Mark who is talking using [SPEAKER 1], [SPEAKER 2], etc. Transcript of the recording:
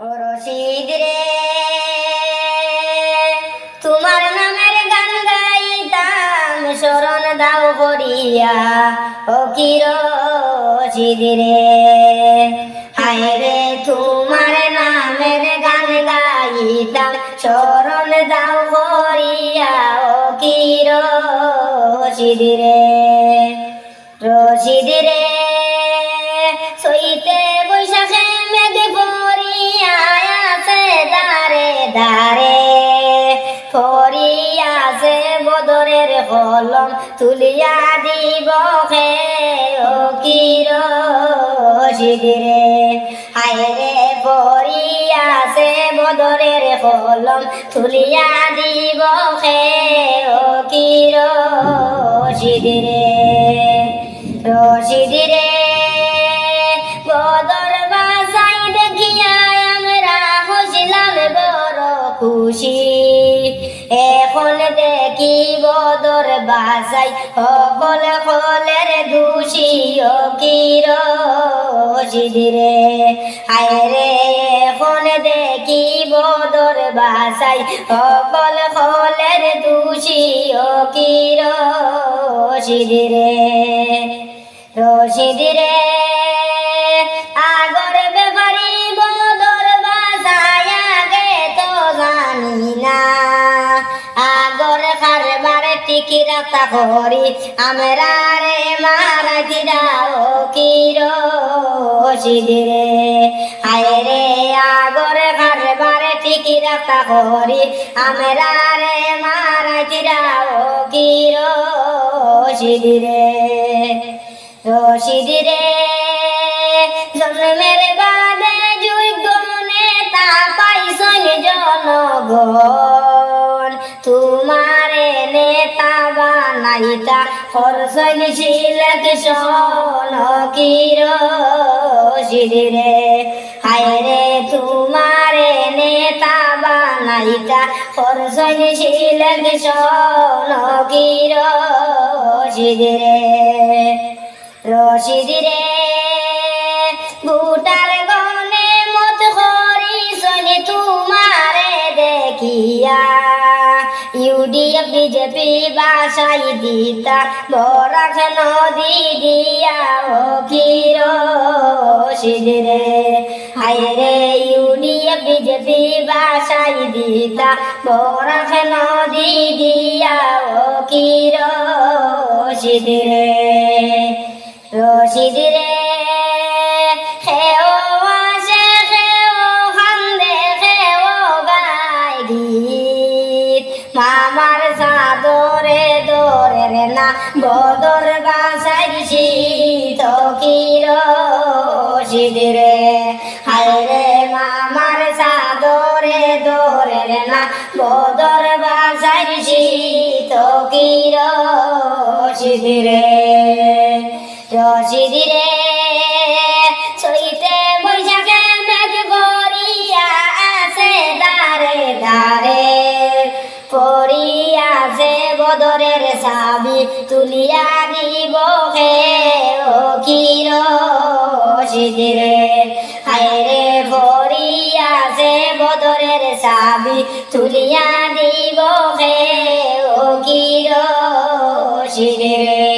[SPEAKER 1] ও রশিদ রে তোমার নামের গান গাইতাম, শরণ দাও করিয়া, ও কি রশিদ রে হায় রে, তোমার নামের গান গাইতাম, শরণ দাও করিয়া, ও কি রশিদ রে রে কলম তুলিয়া দিব হে ও কি রশিদ রে? হায় রে ফরিয়াছে বদরের কলম তুলিয়া দিব হে ও কি রশিদ বদর বাসাই সকল কলের দোষী ও কি রশিদ রে রে, এখন দেখি বদর বাসাই সকল কলের দোষী ও কি রশিদ রে রাখা করি আমরা রে মারা দিদাও কি রে? হায় রে আগর কারবার ঠিকই রাখা করি আমরা রে মারা দিদাও কি রে? রশিদ বানাইতা খরচন শিলক সনকির শিরে হায় রে তোমারে নেতা বানাইতা খরচন শিলক সনকির শিরে রশিদ রে ইউডিএফ বিজেপি বাসাই দিতা বরাক নদী দিয়া ও কি সিদরে রে। হায় রে ইউডিএফ বিজেপি বাসাই দিতা বরাক নদী দিয়া ও কি রশিদ না বদর বাসাই শীত কির রশিদ রে। হায় রে মামার সাদরে দরে না বদর বাসাই শীত কির রশিদ রে তুলিয়া দিব হে ও কির সিদিরে হায়রে ভরিয়া সে বদরের সাবি তুলিয়া দিব হে ও কির সিদিরে